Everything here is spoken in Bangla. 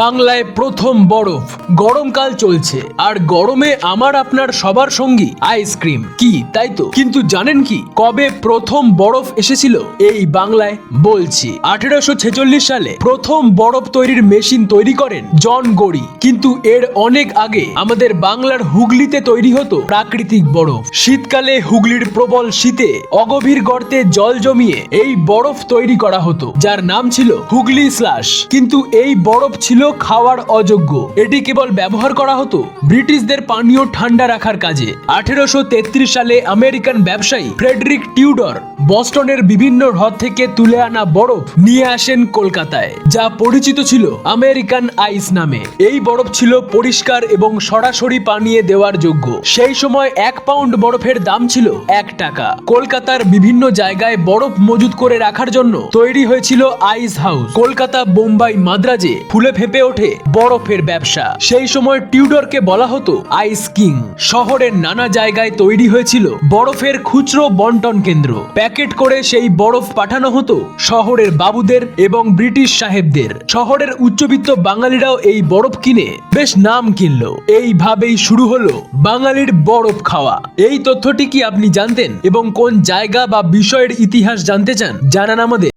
বাংলায় প্রথম বরফ। গরমকাল চলছে, আর গরমে আমার আপনার সবার সঙ্গী আইসক্রিম কি, তাই তো? কিন্তু জানেন কি, কবে প্রথম বরফ এসেছিল? এই বাংলায় বলছি, আঠেরোশো ছেচল্লিশ সালে প্রথম বরফ তৈরির মেশিন তৈরি করেন জন গড়ি কিন্তু এর অনেক আগে আমাদের বাংলার হুগলিতে তৈরি হতো প্রাকৃতিক বরফ। শীতকালে হুগলির প্রবল শীতে অগভীর গর্তে জল জমিয়ে এই বরফ তৈরি করা হতো, যার নাম ছিল হুগলি স্লাশ। কিন্তু এই বরফ ছিল খাওয়ার অযোগ্য। এটি কেবল ব্যবহার করা হতো ব্রিটিশদের পানীয় ঠান্ডা রাখার কাজে। আঠেরোশো তেত্রিশ সালে আমেরিকান ব্যবসায়ী ফ্রেডরিক টিউডর বস্টনের বিভিন্ন হ্রদ থেকে তুলে আনা বরফ নিয়ে আসেন কলকাতায়, যা পরিচিত ছিল আমেরিকান আইস নামে। এই বরফ ছিল পরিষ্কার এবং সরাসরি পানিয়ে দেওয়ার যোগ্য। সেই সময় এক পাউন্ড বরফের দাম ছিল এক টাকা। কলকাতার বিভিন্ন জায়গায় বরফ মজুত করে রাখার জন্য তৈরি হয়েছিল আইস হাউস। কলকাতা, বোম্বাই, মাদ্রাজে ফুলে ফেপে ওঠে বরফের ব্যবসা। সেই সময় টিউডরকে বলা হতো আইস কিং। শহরের নানা জায়গায় তৈরি হয়েছিল বরফের খুচরো বন্টন কেন্দ্র। প্যাকেট করে সেই বরফ পাঠানো হতো শহরের বাবুদের এবং ব্রিটিশ সাহেবদের। শহরের উচ্চবিত্ত বাঙালিরাও এই বরফ কিনে বেশ নাম কিনলো। এইভাবেই শুরু হলো বাঙালির বরফ খাওয়া। এই তথ্যটি কি আপনি জানতেন এবং কোন জায়গা বা বিষয়ের ইতিহাস জানতে চান? জানান আমাদের।